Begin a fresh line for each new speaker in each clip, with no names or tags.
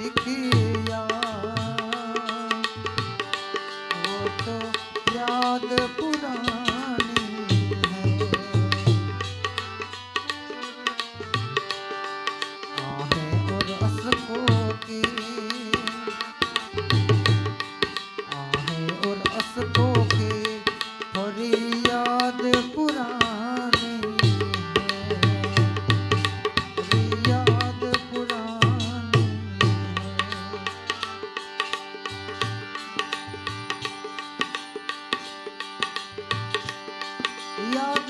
શીખિયા. યાદ પુરા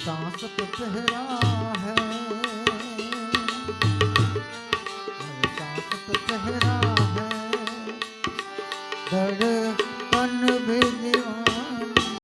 सांस पे चेहरा है सांस चेहरा है धड़